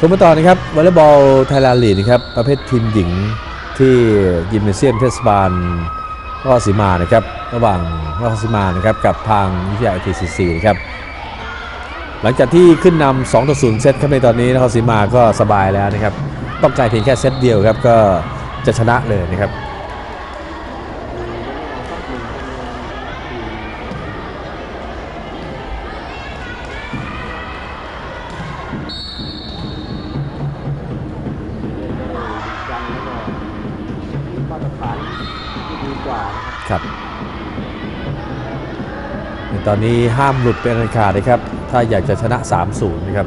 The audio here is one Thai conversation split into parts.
ทุกมาต่อนะครับวอลเลย์บอลไทยแลนด์ลีกนะครับประเภททีมหญิงที่ยิมเนเซียมเทศบาลนครศรีมานะครับระหว่างนครศรีมานะครับกับทางวิทยา ITCC นะครับหลังจากที่ขึ้นนำ2ต่อ0เซตครับในตอนนี้นครศรีมาก็สบายแล้วนะครับต้องการเพียงแค่เซตเดียวครับก็จะชนะเลยนะครับ ตอนนี้ห้ามหลุดเป็นอันขาดนะครับ ถ้าอยากจะชนะ 3-0 นะครับ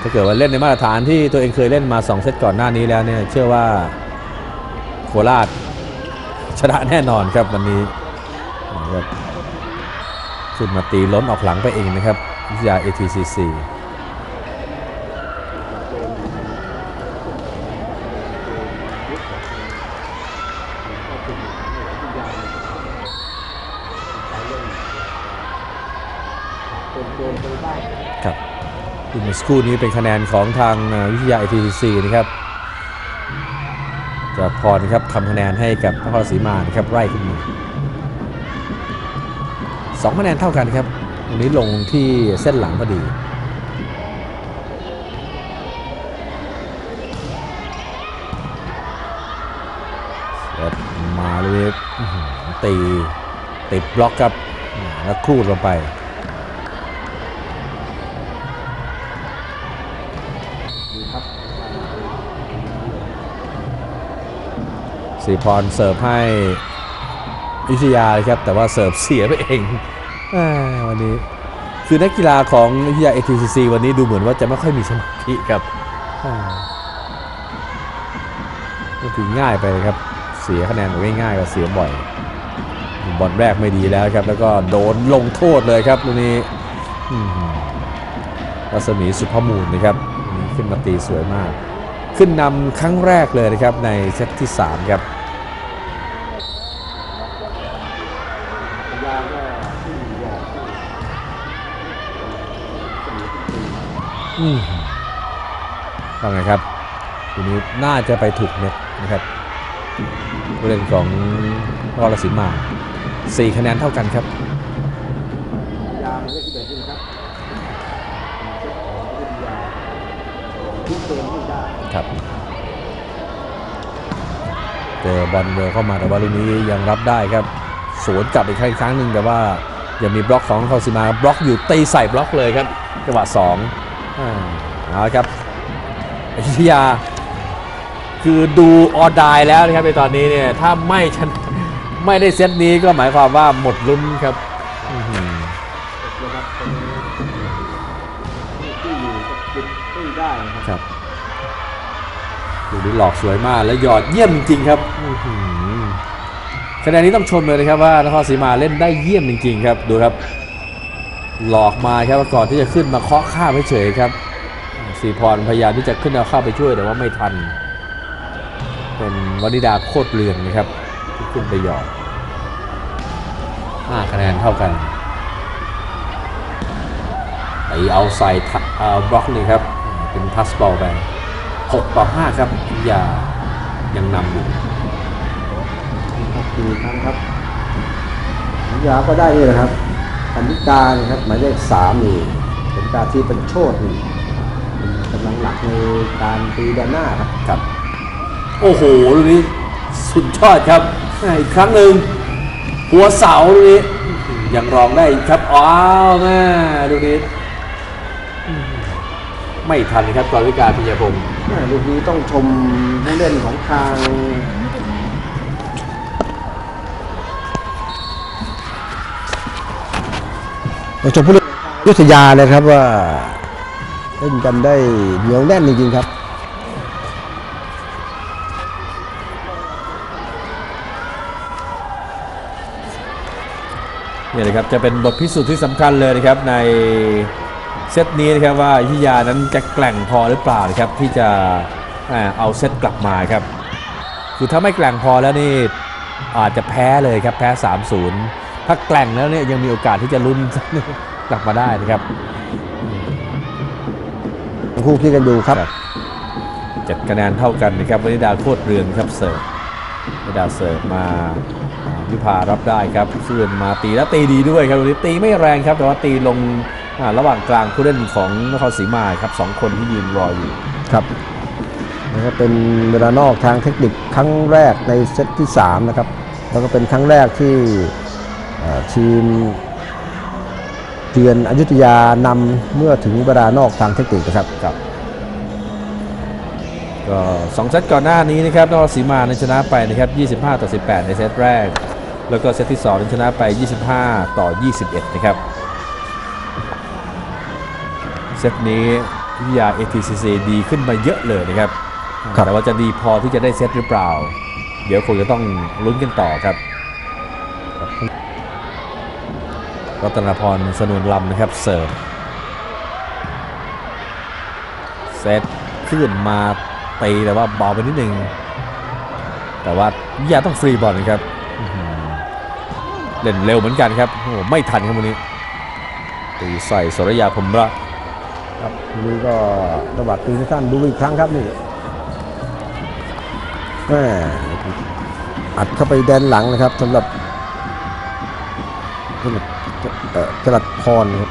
ถ้าเกิดว่าเล่นในมาตรฐานที่ตัวเองเคยเล่นมา 2 เซตก่อนหน้านี้แล้วเนี่ย เชื่อว่าโคราชชนะแน่นอนครับวันนี้นะครับขึ้นมาตีล้นออกหลังไปเองนะครับวิทยา ATCC เป็นเกมไปได้ ครับอีก เมื่อสักครู่นี้เป็นคะแนนของทางวิทยา ATCC นะครับจะพรนะครับทำคะแนนให้กับนครศรีมานะครับไล่ขึ้นมาสองคะแนนเท่ากันครับตรงนี้ลงที่เส้นหลังพอดีเปิดมาเลยตีติดบล็อกครับแล้วครูดลงไป สีพรเสิร์ฟให้อยุธยาครับ แต่ว่าเสิร์ฟเสียไปเองอวันนี้ คือนักกีฬาของอยุธยา ATCC วันนี้ดูเหมือนว่าจะไม่ค่อยมีสมาธิครับก็ถือง่ายไปเลยครับ เสียคะแนนง่ายๆก็เสียบ่อยบอลแรกไม่ดีแล้วครับ แล้วก็โดนลงโทษเลยครับลูกนี้รัศมีสุภมูลนะครับขึ้นมาตีสวยมาก ขึ้นนำครั้งแรกเลยนะครับในเซตที่ 3 ครับ พยายามก็ที่อยากที่เสมอทุกที อืม ว่าไงครับทีนี้น่าจะไปถูกเน็ตนะครับผู้เล่นของนครสิมา4คะแนนเท่ากันครับพยายามเล่นที่เดิมขึ้นครับเซตของวิทยาทุกเกมที่ได้ครับเจอบอลเร็วเข้ามาแต่ว่าลูกนี้ยังรับได้ครับสวนกลับอีกครั้งหนึ่งแต่ว่ายังมีบล็อกของนครสิมาบล็อกอยู่ตีใส่บล็อกเลยครับจังหวะ2อ่า เอาละครับอยุธยา คือดูออดายแล้วนะครับในตอนนี้เนี่ยถ้าไม่ชนะไม่ได้เซตนี้ก็หมายความว่าหมดลุ้นครับอื้อหือนะครับเป็นที่อยู่กับจุดที่ได้นะครับครับดูนี้หลอกสวยมากและหยอดเยี่ยมจริงๆครับอื้อหือคะแนนนี้ต้องชมเลยนะครับว่านครศรีมาเล่นได้เยี่ยมจริง ๆ ครับดูครับ หลอกมาครับก่อนที่จะขึ้นมาเคาะข้ามเฉยครับสีพรพยายามที่จะขึ้นเอาเข้าไปช่วยแต่ว่าไม่ทัน เป็นวนิดาโคตรเรืองนะครับที่ขึ้นไปหยอด5คะแนนเท่ากันไปเอาใส่ทัเอาบล็อกนี่ครับ เป็นพัสบอลไป6ต่อ5ครับอย่ายังนำอยู่ครับมีครั้งครับวิทยาก็ได้นี่แหละครับ พันธิกาเนี่ยครับหมายเลขสามนี่เป็นการที่เป็นโชดนี่เป็นกำลังหลักในการตีแดนหน้าครับครับ โอ้โหลูกนี้สุดยอดครับแม่อีกครั้งหนึ่งหัวเสาลูกนี้ยังรองได้อีกครับอ้าวแม่ลูกนี้ไม่ทันครับกรวิการพิยพงศ์แม่ลูกนี้ต้องชมผู้เล่นของทาง ต้อง ชมผู้เล่นยุทธยาเลยครับว่าเล่นกันได้เหนียวแน่นจริงๆครับนี่เลยครับ จะเป็นบทพิสูจน์ที่สำคัญเลยนะครับในเซตนี้นะครับว่ายุธยานั้นจะแกร่งพอหรือเปล่านะครับที่จะเอาเซตกลับมาครับคือถ้าไม่แกร่งพอแล้วนี่อาจจะแพ้เลยครับแพ้ 3-0 ถ้าแกร่งแล้วเนี่ยยังมีโอกาสที่จะลุ้นกลับมาได้นะครับคคู่ขี้กันอยู่ครับครับเจ็ดคะแนนเท่ากันนะครับวนิดาโคตรเรืองครับเสิร์ฟวนิดาเสิร์ฟมาอ่ายุพารับได้ครับส่วนมาตีแล้วตีดีด้วยครับวันนี้ตีไม่แรงครับ แต่ว่าตีลงอ่าระหว่างกลางผู้เล่นของนครศรีมาครับสองคนที่ยืนรออยู่ครับแล้วก็เป็นเวลานอกทางเทคนิคครั้งแรกในเซตที่ 3 นะครับ แล้วก็เป็นครั้งแรกที่เอ่อ ทีมเทียนอยุธยานำเมื่อถึงเวลานอกทางเทคนิคนะครับครับก็สองเซตก่อนหน้านี้นะครับนครศรีมานั้นชนะไปนะครับ 25 ต่อ 18 ในเซตแรก แล้วก็เซตที่2นั้นชนะไป 25 ต่อ 21 นะครับ เซตนี้วิทยา ATCC ดีขึ้นมาเยอะเลยนะครับครับแต่ว่าจะดีพอที่จะได้เซตหรือเปล่า เดี๋ยวคงจะต้องลุ้นกันต่อครับ รัตนพรสนุนลำนะครับเสิร์ฟเซตขึ้นมาตีแต่ว่าเบาไปนิดนึงแต่ว่าวิทยาต้องฟรีบอลนะครับเล่นเร็วเหมือนกันครับโอ้โหไม่ทันครับวันนี้ตีใส่สรยาพรหมระครับทีนี้ก็ระหว่างตีสั้นดูอีกครั้งครับนี่แม่อัดเข้าไปแดนหลังนะครับสำหรับสำหรับเอ่อ จรัดพรครับ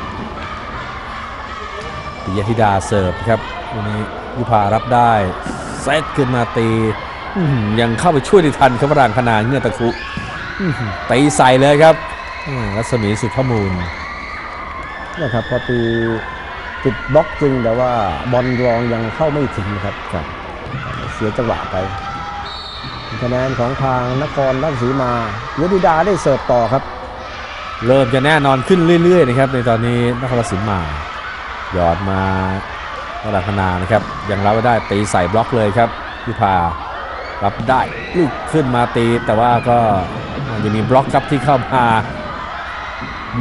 ปิยธิดาเสิร์ฟครับวันนี้ยุพารับได้เซตขึ้นมาตียังเข้าไปช่วยได้ทันครับวรางคณาเงื่อตะคุตีใส่เลยครับรัศมีสุภมูลนะครับพอตีติดบล็อกจริงแต่ว่าบอลรองยังเข้าไม่ถึงครับครับเสียจังหวะไปคะแนนของทางนครราชสีมายดิดาได้เสิร์ฟต่อครับ เริ่มจะแน่นอนขึ้นเรื่อยๆนะครับในตอนนี้นครศรีมาหยอดมาระดับพนานะครับยังรับไม่ได้ตีใส่บล็อกเลยครับยุพารับได้ลูกขึ้นมาตีแต่ว่าก็ยังมีบล็อกครับที่เข้ามา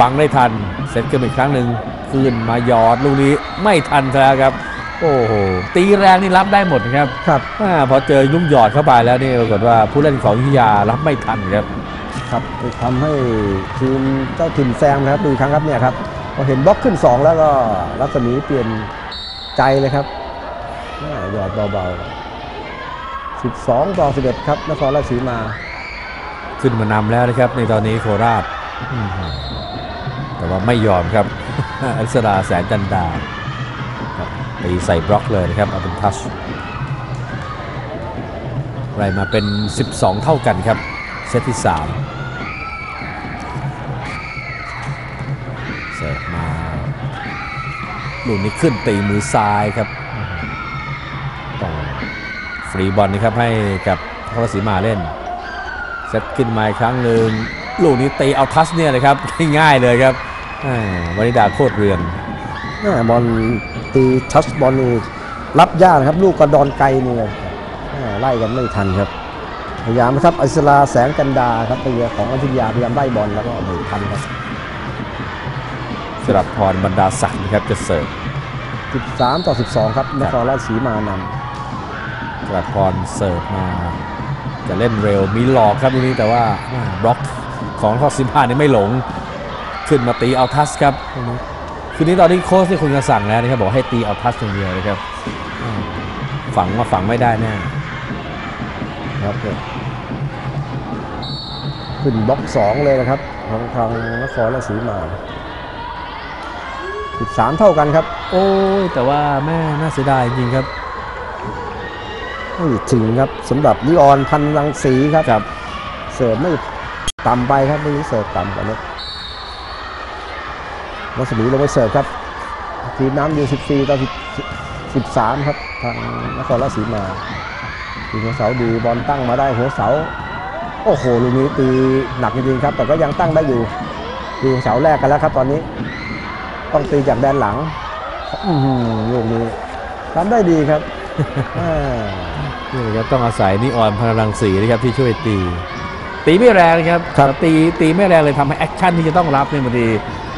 บังได้ทันเซตขึ้นอีกครั้งหนึ่งขึ้นมาหยอดลูกนี้ไม่ทันแล้วครับ โอ้โหตีแรงนี่รับได้หมดนะครับครับอาพอเจอลูกหยอดเข้าไปแล้วนี่ปรากฏว่าผู้เล่นของวิทยารับไม่ทันครับ ครับทำให้ทีมเจ้าถิ่นแซงนะครับดูครั้งครับเนี่ยครับพอเห็นบล็อกขึ้น 2 แล้วก็รัศมีเปลี่ยนใจเลยครับแม่หยอดเบาๆ 12 ต่อ 11 ครับนครราชสีมา ขึ้นมานำแล้วนะครับ ในตอนนี้โคราช แต่ว่าไม่ยอมครับ อัศราแสนจันดาครับตีใส่บล็อกเลยนะครับเอาเป็นทัชไล่มาเป็น 12 เท่ากันครับ เซตที่ 3 สิร์ฟมาลูกนี้ขึ้นตีมือซ้ายครับต้องฟรีบอลนะครับให้กับนครราชสีมาเล่นเซตขึ้นมาอีกครั้งหนึ่งลูกนี้ตีเอาทัชเนี่ยเลยครับง่ายเลยครับอ่านิดาโคตรเรือนบอลตีทัชบอลนี่รับยากนะครับ ลูกกระดอนไกลนี่เลยไล่กันไม่ทันครับพยายามนะครับอิสราแสงกันดาครับเปียของอยุธยาพยายามไล่บอลแล้วก็ไม่ทันครับ สลับพรบรรดาศักดิ์นะครับจะเสิร์ฟ13 ต่อ 12 ครับนครราชสีมานสลับพรเสิร์ฟมาจะเล่นเร็วมีหลอกครับลูกนี้แต่ว่าอ่าบล็อกของทอสิมพานี่ไม่หลง ขึ้นมาตีเอาทัชครับลูกนี้คืนนี้ตอนนี้โค้ชที่คุณจะสั่งแล้วนะครับบอกให้ตีเอาทัชอย่างเดียวนะครับอ่าฝังมาฝังไม่ได้แน่ำครับขึ้นบล็อก 2 เลยนะครับ ของทางนครราชสีมา 13 เท่ากันครับ โอ้ยแต่ว่าแม่น่าเสียดายจริงๆครับไม่ถึงครับสำหรับลิออนพันรังสีครับครับ เสิร์ฟไม่ต่ำไปครับไม่นี้เสิร์ฟต่ำกว่านี้รัศมีลงไปเสิร์ฟครับทีมน้ำอยู่ 14 ต่อ10 13ครับ ทางนครราชสีมาทีมหัวเสาดีบอลตั้งมาได้หัวเสา โอ้โหลูกนี้ตีหนักจริงๆครับ แต่ก็ยังตั้งได้อยู่ดูเสาแรกกันแล้วครับตอนนี้ ต้องตีจากแดนหลังอื้อหือลูกนี้ทำได้ดีครับนี่นะครับต้องอาศัยนิออนพลังสีนะครับที่ช่วยตี ตีไม่แรงนะครับครับตีตีไม่แรงเลยทำให้แอคชั่นที่จะต้องรับเนี่ยบางที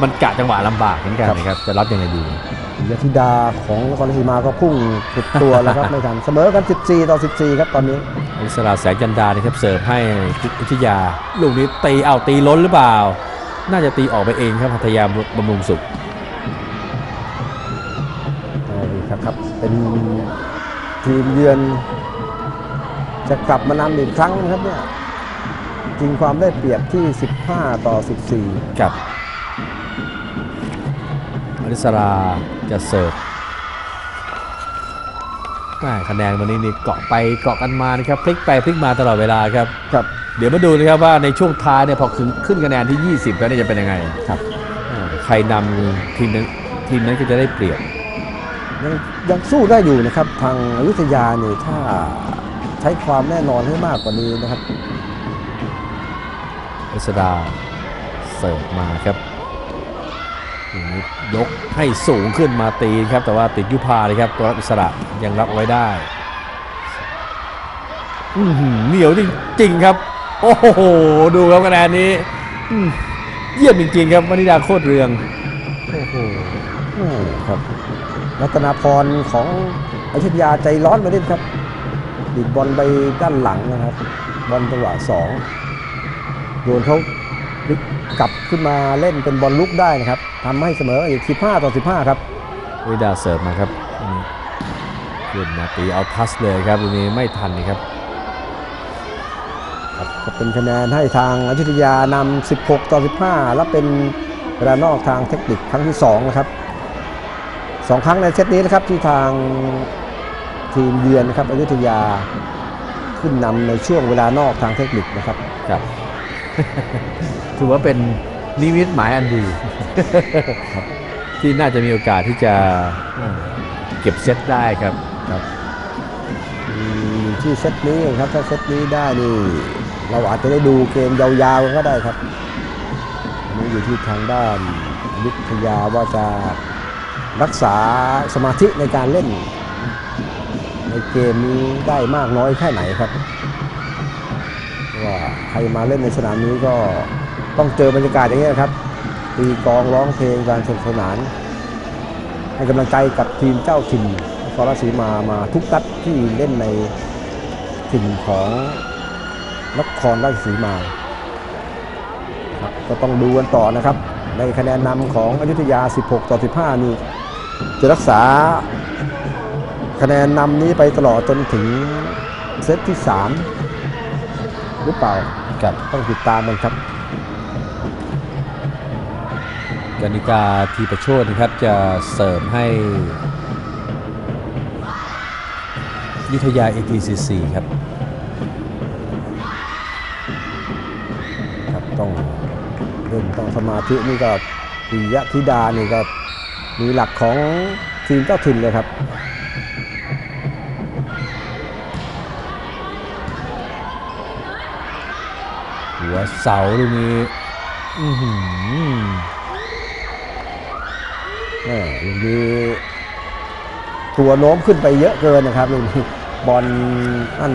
มันกะจังหวะลำบากเหมือนกันนะครับจะรับยังไงดียธิดาของนครราชสีมาก็พุ่งสุดตัวแล้วครับไม่ทันเสมอกัน 14 ต่อ 14 ครับตอนนี้อิสระแสงจันดานะครับเสิร์ฟให้วิทยา ลูกนี้ตีเอาตีล้นหรือเปล่า น่าจะตีออกไปเองครับพัทยาบำรุงสุข เอาอีกครับครับ เป็นทีมเยือนจะกลับมานำอีกครั้งนะครับเนี่ยจริงความได้เปรียบที่ 15 ต่อ 14กับอริสราจะเสิร์ฟแม่คะแนนวันนี้นี่เกาะไปเกาะกันมานะครับพลิกไปพลิกมาตลอดเวลาครับครับ เดี๋ยวมาดูนะครับว่าในช่วงท้ายเนี่ยพอขึ้นขึ้นคะแนนที่ 20 แล้วเนี่ยจะเป็นยังไงครับอ่าใครนำทีมนั้นทีมนั้นก็จะได้เปรียบ ยังยังสู้ได้อยู่นะครับ ทางอยุธยาเนี่ยถ้าใช้ความแน่นอนให้มากกว่านี้นะครับรัชดาเสิร์ฟมาครับยกให้สูงขึ้นมาตีครับ แต่ว่าติดยุพาเลยครับตัวรับอิสระยังรับไว้ได้เหนียวจริงๆครับ โอ้โห ดูครับคะแนนนี้เยี่ยมจริงๆครับวนิดาโคตรเรือง โอ้โหครับ รัตนาพรของอยุธยาใจร้อนไปนิดครับดิดบอลไปด้านหลังนะครับ บอลจังหวะสองโดนเขาพลิกกลับขึ้นมาเล่นเป็นบอลลุกได้นะครับทำให้เสมออีก 15 ต่อ 15 ครับวนิดาเสิร์ฟมาครับอืมขึ้นมาตีเอาทัสเลยครับตรงนี้ไม่ทันนะครับครับก็เป็นคะแนนให้ทางอยุธยานำ16 ต่อ 15 แล้วเป็นเวลานอกทางเทคนิคครั้งที่ 2 นะครับ สองครั้งในเซตนี้นะครับที่ทางทีมเยือนนะครับอยุธยาขึ้นนำในช่วงเวลานอกทางเทคนิคนะครับครับ ถือว่าเป็นนิมิตหมายอันดีที่น่าจะมีโอกาสที่จะเก็บเซตได้ครับครับอืมที่เซตนี้ครับถ้าเซตนี้ได้นี่เราอาจจะได้ดูเกมยาวๆก็ได้ครับอันนี้อยู่ที่ทางด้านอยุธยาว่าจะ รักษาสมาธิในการเล่น ในเกมนี้ได้มากน้อยแค่ไหนครับว่าใครมาเล่นในสนามนี้ก็ต้องเจอบรรยากาศอย่างนี้ครับตีกองร้องเพลงการสนุกสนาน ให้กำลังใจกับทีมเจ้าถิ่นนครราชสีมามาทุกนัดที่เล่นในถิ่นของนครราชสีมาครับก็ต้องดูกันต่อนะครับ ในคะแนนนำของอยุธยา 16 ต่อ 15 นี่ จะรักษาคะแนนนำนี้ไปตลอดจนถึงเซตที่ 3 หรือเปล่ากับต้องติดตามมันครับกนิกาทีประโชดนะครับจะเสิร์ฟให้ ยุทธยา ATCC ครับครับต้องเล่นต้องสมาธินี่ก็ปิยะธิดานี่ก็ มีหลักของทีมเจ้าถิ่นเลยครับหัวเสาลูกนี้อือหือแม่ลูกนี้ตัวโน้มขึ้นไปเยอะเกินนะครับลูกนี้บอลนั่น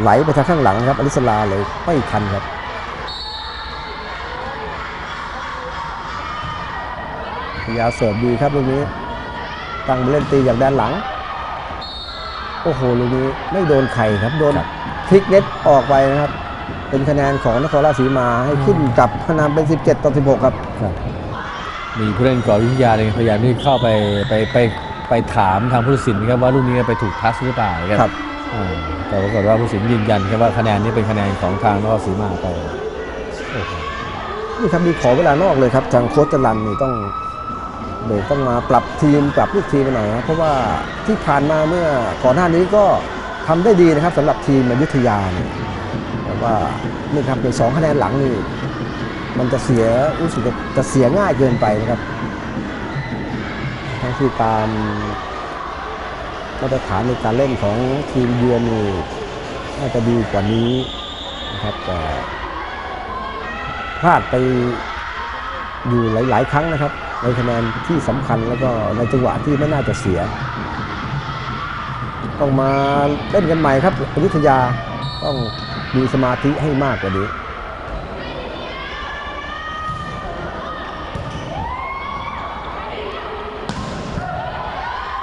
ไหลไปทางข้างหลังครับอลิสลาเลยไม่ทันครับ ยาเสิร์ฟดีครับลูกนี้ ตั้งมาเล่นตีจากด้านหลัง โอ้โหลูกนี้ไม่โดนไข่ครับโดนครับพลิกเน็ตออกไปนะครับ เป็นคะแนนของนครราชสีมาให้ขึ้นกลับพนามเป็น 17 ต่อ 16ครับครับ มีผู้เล่นก่อวิทยาเลยพยายามที่เข้าไปไปไปไปถามทางผู้ตัดสินครับว่าลูกนี้ไปถูกทัชหรือเปล่าคครัรับอ่าแต่ปรากฏว่าผู้ตัดสินยืนยันครับว่าคะแนนนี้เป็นคะแนนของทางนครศรีมาไปโอ้โหนี่ครับมีขอเวลานอกเลยครับ ทางโค้ชจรันนี่ต้อง เบรกต้องมาปรับทีมปรับลูกทีมหน่อยครับเพราะว่าที่ผ่านมาเมื่อก่อนหน้านี้ก็ทำได้ดีนะครับสำหรับทีมอยุธยาเนี่ยแต่ว่านี่ครับในสองคะแนนหลังนี่มันจะเสียรู้สึกจะจะเสียง่ายเกินไปนะครับทั้งที่ตามมาตรฐานในการเล่นของทีมเยือนนี่น่าจะดีกว่านี้นะครับแต่พลาดไปอยู่หลาย ๆ ครั้งนะครับ ในคะแนนที่สำคัญแล้วก็ในจังหวะที่ไม่น่าจะเสีย ต้องมาเล่นกันใหม่ครับอยุธยาต้องมีสมาธิให้มากกว่านี้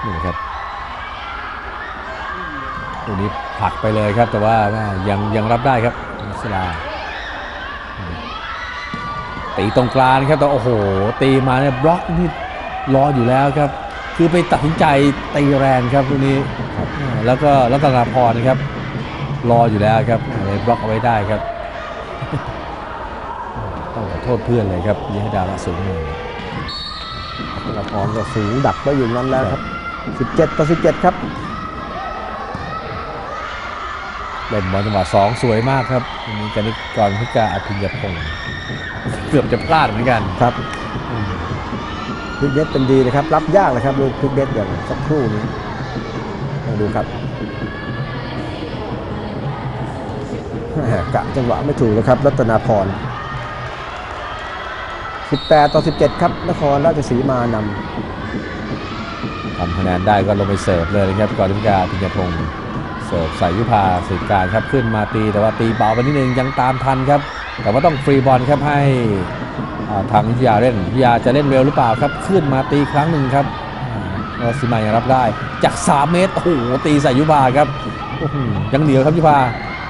นี่ครับลูกนี้ผลักไปเลยครับแต่ว่ายังยังรับได้ครับมิสลา ตีตรงกลางครับแต่โอ้โห ตีมาเนี่ยบล็อกนี่รออยู่แล้วครับ คือไปตัดสินใจตีแรงครับตรงนี้ครับอ่าแล้วก็รัตนาพรนะครับ รออยู่แล้วครับเลยบล็อกเอาไว้ได้ครับต้องขอโทษเพื่อนเลยครับยิงให้ดาวละสูงหนึ่งธนาพรก็สูงดักไว้อยู่นั้นแล้วครับ 17 ต่อ 17 ครับเล่นบอลจังหวะสองสวยมากครับตรงนี้กนิกกรพิกาอภิญญพงศ์ เกือบจะพลาดเหมือนกัน ครับพลิกเด็ดเป็นดีนะครับ รับยากเลยครับลูกพลิกเด็ดอย่างสักครู่นี้มาดูครับแหม่กะจังหวะไม่ถูกนะครับ รัตนาพร 18 ต่อ 17 ครับ นครราชสีมานำทำคะแนนได้ก็ลงไปเสิร์ฟเลยนะครับกรพิกาอภิญญพงศ์เสิร์ฟใส่ยุพาสิทธิ์การครับขึ้นมาตีแต่ว่าตีเบาไปนิดนึงยังตามทันครับ แต่ว่าต้องฟรีบอลครับให้อ่าทางวิทยาเล่นวิทยาจะเล่นเร็วหรือเปล่าครับขึ้นมาตีครั้งหนึ่งครับอ่าก็ซิมายังรับได้จาก 3 เมตรโอ้โหตีใส่ยุพาครับอื้อหือยังเหนียวครับยุพา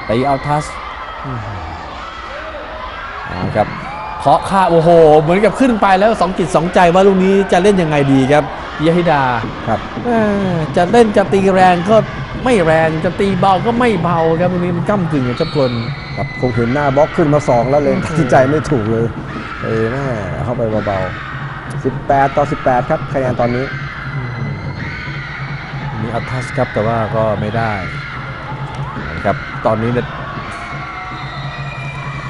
ตีเอาทัสอื้อหือเอาครับเคาะค่าโอ้โห เหมือนกับขึ้นไปแล้วสองจิตสองใจว่าลูกนี้จะเล่นยังไงดีครับยะฮิดาครับเอ่อจะเล่นจะตีแรงก็ ไม่แรงจะตีเบาก็ไม่เบาครับตรงนี้มันก้ากึ่งกับเจ้าพลครับคงเห็นหน้าบล็อกขึ้นมา 2 แล้วเลยตัดสินใจไม่ถูกเลย เอแม่เข้าไปเบาๆ 18 ต่อ 18 ครับคะแนนตอนนี้ มีอัลทัสครับแต่ว่าก็ไม่ได้นะครับตอนนี้เนี่ย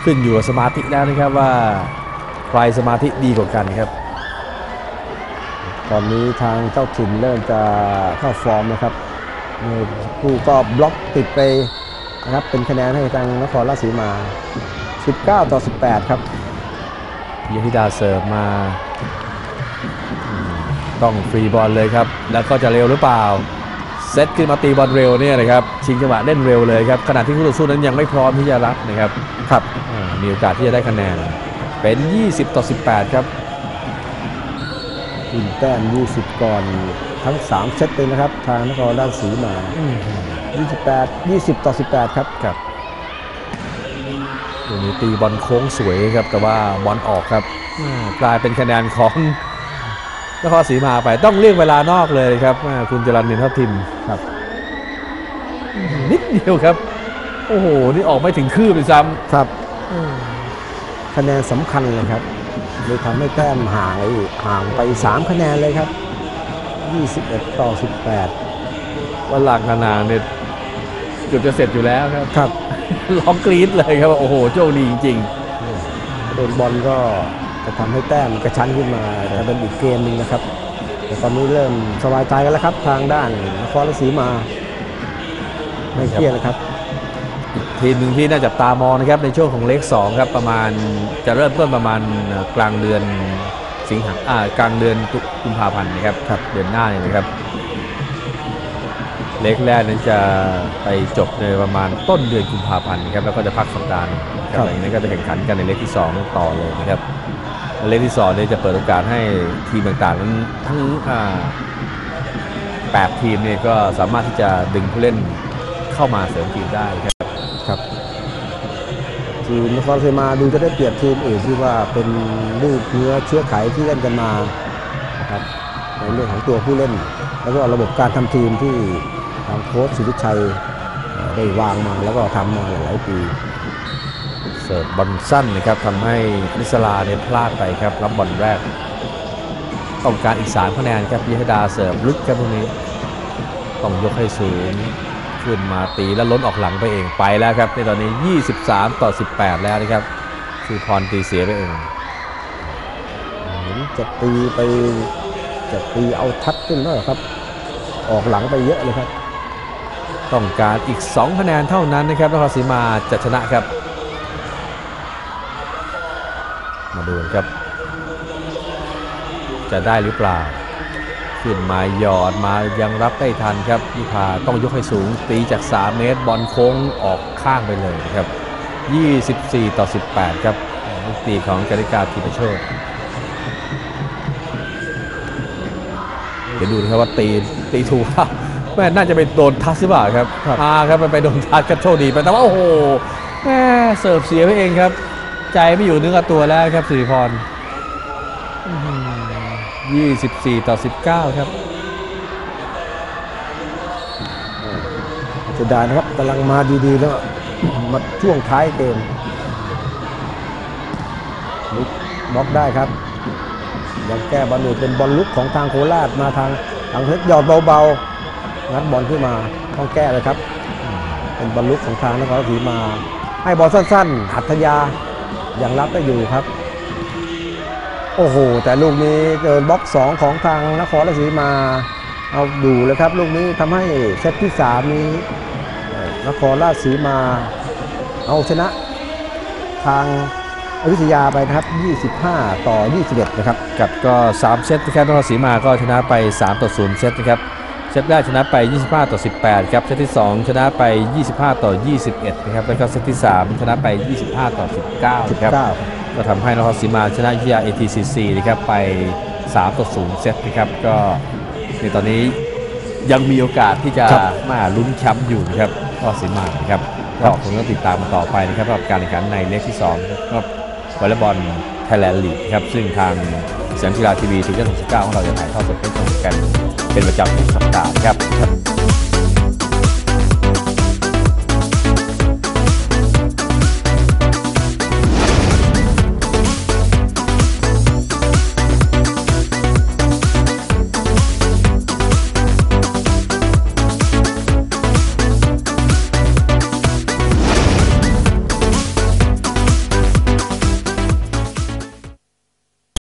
ขึ้นอยู่กับสมาธิแล้วนะครับว่าใครสมาธิดีกว่ากันครับ ตอนนี้ทางเจ้าถิ่นเริ่มจะเข้าฟอร์มนะครับเมื่อ ผู้ก็บล็อกติดไปนะครับเป็นคะแนนให้ทางนครราชสีมา 19 ต่อ 18 ครับยธิดาเสิร์ฟมาอืมต้องฟรีบอลเลยครับ แล้วก็จะเร็วหรือเปล่า เซตขึ้นมาตีบอลเร็วเนี่ยนะครับ ชิงจังหวะเล่นเร็วเลยครับ ขณะที่คู่ต่อสู้นั้นยังไม่พร้อมที่จะรับนะครับครับอ่ามีโอกาสที่จะได้คะแนน เป็น 20 ต่อ 18 ครับทีมแต้ม20 ก่อน ทั้ง 3 เซตเลยนะครับ ทางนครราชสีมา 28 20 ต่อ 18 ครับครับตรงนี้ตีบอลโค้งสวยครับ แต่ว่าบอลออกครับอ่ากลายเป็นคะแนนของนครศรีมาไปต้องเรียกเวลานอกเลยครับอ่าคุณจรันเนียนทัพทิมครับ นิดเดียวครับ โอ้โห นี่ออกไม่ถึงคืบเลยซ้ครับำคะแนนสำคัญเลยครับเลยทำให้แต้มห่างไอ้ห่างไป 3 คะแนนเลยครับ 21 ต่อวันหลังขนาดเนี่ยเกือบจะเสร็จอยู่แล้วครับ18ครับ ร้องกรี๊ดเลยครับว่าโอ้โห โชคดีจริงโดนบอลก็จะทำให้แต้มกระชั้นขึ้นมาจะเป็นอีกเกมหนึ่งนะครับ แต่ตอนนี้เริ่มสบายใจกันแล้วครับ ทางด้านนครราชสีมา ไม่เครียดนะครับๆทีมหนึ่งที่น่าจับตามองนะครับในช่วงของเลข2ครับประมาณจะเริ่มต้นประมาณเอ่อกลางเดือน สิงหาอ่ากลางเดือนตุกุมภาพันธ์นะครับครับเดือนหน้าเนี่ยนะครับเลขแรกนั้นจะไปจบในประมาณต้นเดือนกุมภาพันธ์ครับแล้วก็จะพักสัปดาห์หนึงครับครับหลังจากนั้นก็จะแข่งขันกันในเลขที่ 2 ต่อเลยนะครับและเลขที่2เนี่ยจะเปิดโอกาสให้ทีมต่างๆนั้นทั้งอ่าแปดทีมเนี่ยก็สามารถที่จะดึงผู้เล่นเข้ามาเสริมทีมได้ครับครับ ทีมนครราชสีมาดูจะได้เปรียบทีมอื่นที่ว่าเป็นลูกเนื้อเชื้อไขที่เล่นกันมาครับในเรื่องของตัวผู้เล่น แล้วก็ระบบการทำทีมที่ทางโค้ชสุริชัยได้วางมาแล้วก็ทำมาหลายปีเสิร์ฟบอลสั้นนะครับทำให้นิสลาเนี่ยพลาดไปครับรับบอลแรก ต้องการอีก3คะแนนครับยิฮดาเสิร์ฟลึกครับตรงนี้ ต้องยกให้สูง ขึ้นมาตีแล้วล้นออกหลังไปเองไปแล้วครับในตอนนี้ 23 ต่อ 18 แล้วนะครับคือพรตีเสียไปเองเหมือนจะตีไปจะตีเอาทัดขึ้นแล้วครับ ออกหลังไปเยอะเลยครับ ต้องการอีก 2 คะแนนเท่านั้นนะครับนครศรีมาจะชนะครับ มาดูกันครับ จะได้หรือเปล่า ขึ้นมาหยอดมายังรับได้ทันครับยิพาต้องยกให้สูงตีจาก 3 เมตร บอลโค้งออกข้างไปเลยนะครับ 24 ต่อ 18 ครับลูกตีของกริกาธีรโชตเดี๋ยวดูนะครับว่าตีตีถูกครับแม่น่าจะไปโดนทัสหรือเปล่าครับครับอ่าครับมันไปโดนทัสก็โชคดีไปแต่ว่าโอ้โหแม่เสิร์ฟเสียไปเองครับ ใจไม่อยู่เนื้อกับตัวแล้วครับสิริพร 24 ต่อ 19 ครับจะดานะครับกำลังมาดีๆแล้วมาช่วงท้ายเกมลุกบล็อกได้ครับยังแก้บอลหลุเป็นบอลลุกของทางโคราชมาทางทางเพชรยอดเบาๆนัดบอลขึ้นมาต้องแก้เลยครับ เป็นบอลลุกของทางนครศรีมา ให้บอลสั้นๆ หัตถยายังรับได้อยู่ครับ โอ้โห แต่ลูกนี้เดินบล็อก 2 ของทางนครราชสีมาเอาดูเลยครับ ลูกนี้ทำให้เซตที่ 3 นี้เอ่อนครราชสีมา เอาชนะทางอยุธยาไปนะครับ 25 ต่อ 21 นะครับ กับก็ 3 เซตนะครับนครศรีมาก็ชนะไป 3 ต่อ 0 เซตนะครับ เซตแรกชนะไป 25 ต่อ 18 ครับ เซตที่ 2 ชนะไป 25 ต่อ 21 นะครับ แล้วก็เซตที่ 3 ชนะไป 25 ต่อ 19 ครับ19 ก็ทำให้นครศรีมาชนะอยุธยา ATCC นะครับไป 3 ต่อ 0 เซตนะครับก็ในตอนนี้ยังมีโอกาสที่จะครับมาลุ้นแชมป์อยู่นะครับนครศรีมานะครับครัก็บคงต้องติดตามกันต่อไปนะครับสำหรับการแข่งขันในเลกที่2ก็วอลเลย์บอลไทยแลนด์ลีกครับซึ่งทางสยามกีฬาทีวีทีวีช่อง39ของเราจะถ่ายทอดสดให้ชมกันเป็นประจำทุกสัปดาห์นะครับ